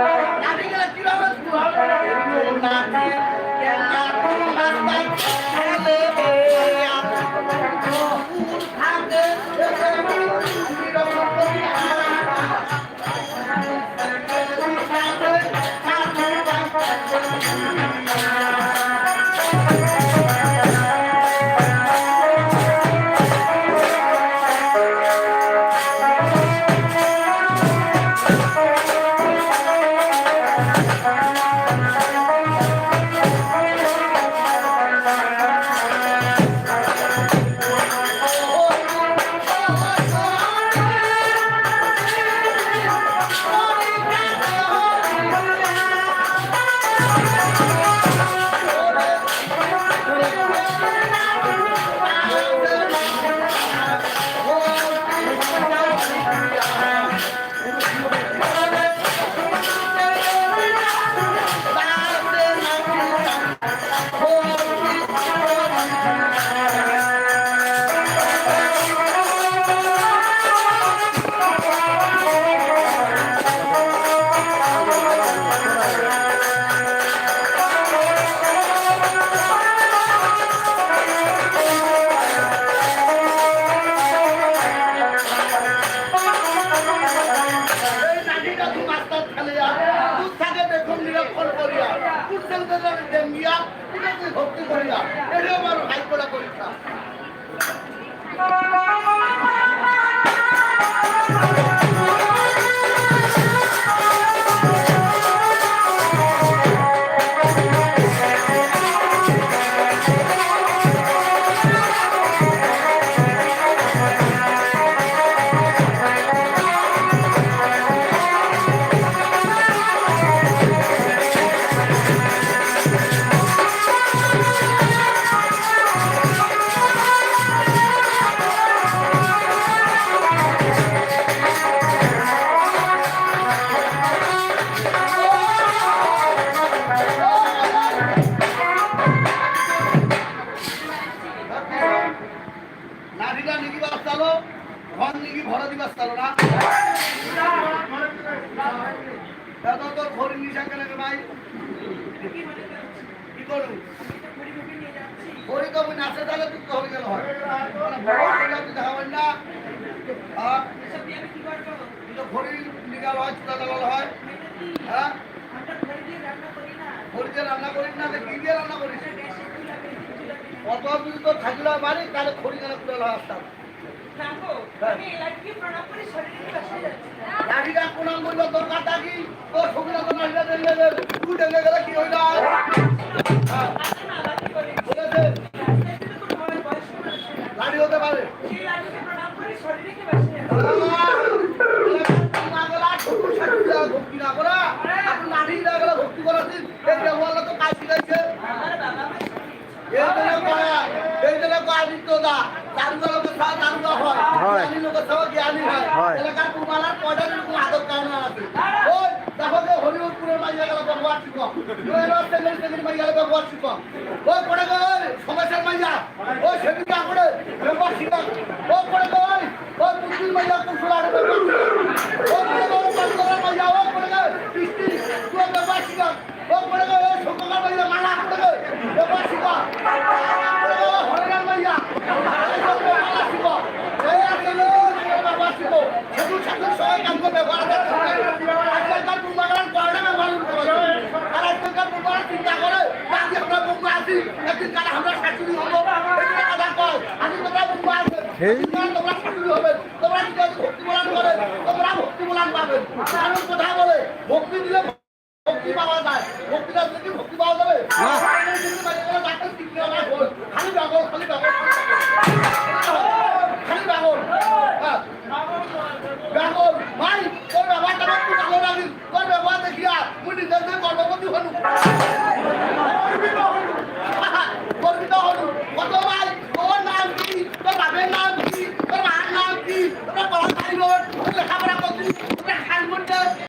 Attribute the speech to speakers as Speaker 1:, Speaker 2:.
Speaker 1: Thank you. Oh, ফেলিয়া, দূর থেকে দেখুন নিরক্ষণ করিয়া, ভক্তি করিয়া, এটাও আমার হাইকোর্টে পরীক্ষা। নাটিটা নিকি বাস চালো, ঘর নিকি ভরা দিবাস না? দাদা তোর ঘড়ি নিশা কেন ভাই? কি তাহলে তুই তো তুই দেখাবেন না? ঘড়ি হয়, চুলা লাগাল হয়। হ্যাঁ? ঘড়ি দিয়ে রান্না করিস না, কি দিয়ে রান্না করিস? অত যদি তোর থাকিলে বাড়ি, তাহলে খড়ি কেন হয়। আসতাম। নারীরা প্রণাম করল তোর কাটা কি? তোর তো নারীরা তুই গেলে কি হইল? হ্যাঁ, বলেছে। নারী হতে পারে। ভক্তি না সমস্যার মাইয়া ওই সেদিকে আপড়ে ভক্তি দিলে ভক্তি পাওয়া যায়। ভক্তি কি ভক্তি পাওয়া যাবে খালি খালি